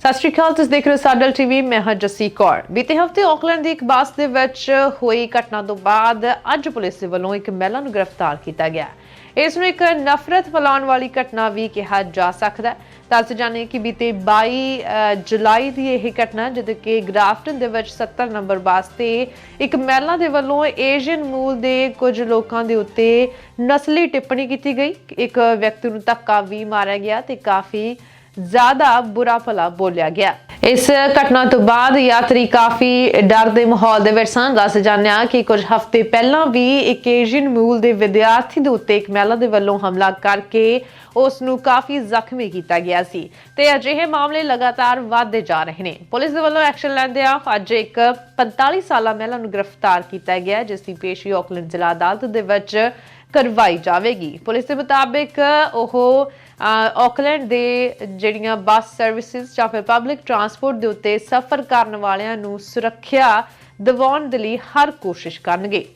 ਸਤਿ ਸ਼੍ਰੀ ਅਕਾਲ, ਤੁਸੀਂ ਦੇਖ ਰਹੇ ਹੋ ਸਾਡਲ ਟੀਵੀ, ਮੈਂ ਹਾਂ ਜਸੀ ਕੌਰ। ਬੀਤੇ ਹਫ਼ਤੇ ਆਕਲੈਂਡ ਦੀ ਇੱਕ ਬੱਸ ਦੇ ਵਿੱਚ ਹੋਈ ਘਟਨਾ ਤੋਂ ਬਾਅਦ ਅੱਜ ਪੁਲਿਸ ਦੇ ਵੱਲੋਂ ਇੱਕ ਮਹਿਲਾ ਨੂੰ ਗ੍ਰਿਫਤਾਰ ਕੀਤਾ ਗਿਆ। ਇਸ ਨੂੰ ਇੱਕ ਨਫ਼ਰਤ ਫੈਲਾਉਣ ਵਾਲੀ ਘਟਨਾ ਵੀ ਕਿਹਾ ਜਾ ਸਕਦਾ ਹੈ। ਦੱਸ ਜਾਣੇ ਕਿ ਬੀਤੇ 22 ਜੁਲਾਈ ਦੀ ਇਹ ਘਟਨਾ, ਜਦੋਂ ਕਿ ਗ੍ਰਾਫਟਨ ਦੇ ਵਿੱਚ 70 ਨੰਬਰ ਬੱਸ ਤੇ ਇੱਕ ਮਹਿਲਾ ਦੇ ਵੱਲੋਂ ਏਸ਼ੀਅਨ ਮੂਲ ਦੇ ਕੁਝ ਲੋਕਾਂ ਦੇ ਉੱਤੇ ਨਸਲੀ ਟਿੱਪਣੀ ਕੀਤੀ ਗਈ। ਇੱਕ ਵਿਅਕਤੀ ਨੂੰ ਧੱਕਾ ਵੀ ਮਾਰਿਆ ਗਿਆ ਤੇ ਕਾਫੀ ਜ਼ਿਆਦਾ ਬੁਰਾ ਭਲਾ ਬੋਲਿਆ ਗਿਆ। ਇਸ ਘਟਨਾ ਤੋਂ ਬਾਅਦ ਯਾਤਰੀ ਕਾਫੀ ਡਰ ਦੇ ਮਾਹੌਲ ਦੇ ਵਿੱਚ ਸਨ। ਦੱਸ ਜਾਣਿਆ ਕਿ ਕੁਝ ਹਫ਼ਤੇ ਪਹਿਲਾਂ ਵੀ ਇੱਕ ਏਸ਼ੀਅਨ ਮੂਲ ਦੇ ਵਿਦਿਆਰਥੀ ਦੇ ਉੱਤੇ ਇੱਕ ਮਹਿਲਾ ਦੇ ਵੱਲੋਂ ਹਮਲਾ ਕਰਕੇ ਉਸ ਨੂੰ ਕਾਫੀ ਜ਼ਖਮੀ ਕੀਤਾ ਗਿਆ ਸੀ ਤੇ ਅਜਿਹੇ ਮਾਮਲੇ ਲਗਾਤਾਰ ਵਧਦੇ ਜਾ ਰਹੇ ਨੇ। ਪੁਲਿਸ ਦੇ ਵੱਲੋਂ ਐਕਸ਼ਨ ਲੈਂਦਿਆਂ ਅੱਜ ਇੱਕ 45 ਸਾਲਾ ਮਹਿਲਾ ਨੂੰ ਗ੍ਰਿਫਤਾਰ ਕੀਤਾ ਗਿਆ, ਜਿਸ ਦੀ ਪੇਸ਼ੀ ਆਕਲੈਂਡ ਜ਼ਿਲ੍ਹਾ ਅਦਾਲਤ ਦੇ ਵਿੱਚ ਕਰਵਾਈ ਜਾਵੇਗੀ। ਪੁਲਿਸ ਦੇ ਮੁਤਾਬਿਕ ਉਹ ਆਕਲੈਂਡ ਦੇ ਜਿਹੜੀਆਂ ਬੱਸ ਸਰਵਿਸਿਜ਼ ਜਾਂ ਫਿਰ ਪਬਲਿਕ ਟਰਾਂਸਪੋਰਟ ਦੇ ਉੱਤੇ ਸਫ਼ਰ ਕਰਨ ਵਾਲਿਆਂ ਨੂੰ ਸੁਰੱਖਿਆ ਦਿਵਾਉਣ ਦੇ ਲਈ ਹਰ ਕੋਸ਼ਿਸ਼ ਕਰਨਗੇ।